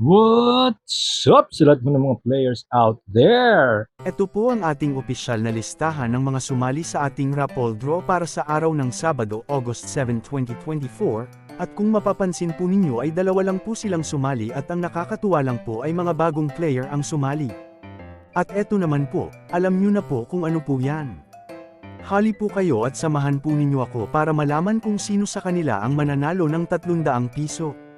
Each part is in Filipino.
What's up sa lahat mo ng mga players out there? Ito po ang ating opisyal na listahan ng mga sumali sa ating Rapol Draw para sa araw ng Sabado, August 7, 2024, at kung mapapansin po ninyo ay dalawa lang po silang sumali at ang nakakatuwa lang po ay mga bagong player ang sumali. At eto naman po, alam nyo na po kung ano po yan. Hali po kayo at samahan po ninyo ako para malaman kung sino sa kanila ang mananalo ng 300 piso.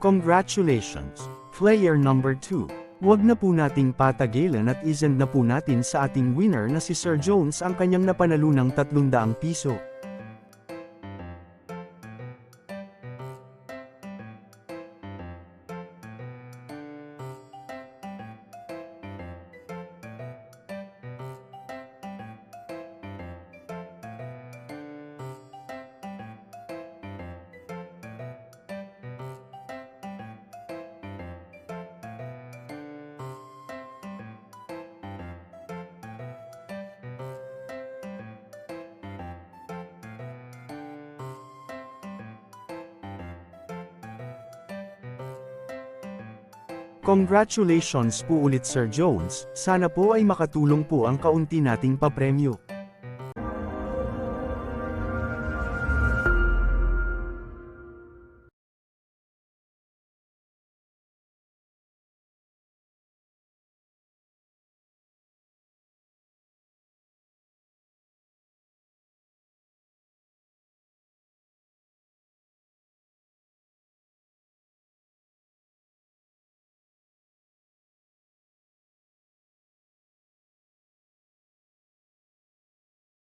Congratulations! Player number 2. Huwag na po nating patagilan at isend na po natin sa ating winner na si Sir Jones ang kanyang napanalo ng 300 piso. Congratulations po ulit Sir Jones, sana po ay makatulong po ang kaunti nating papremyo.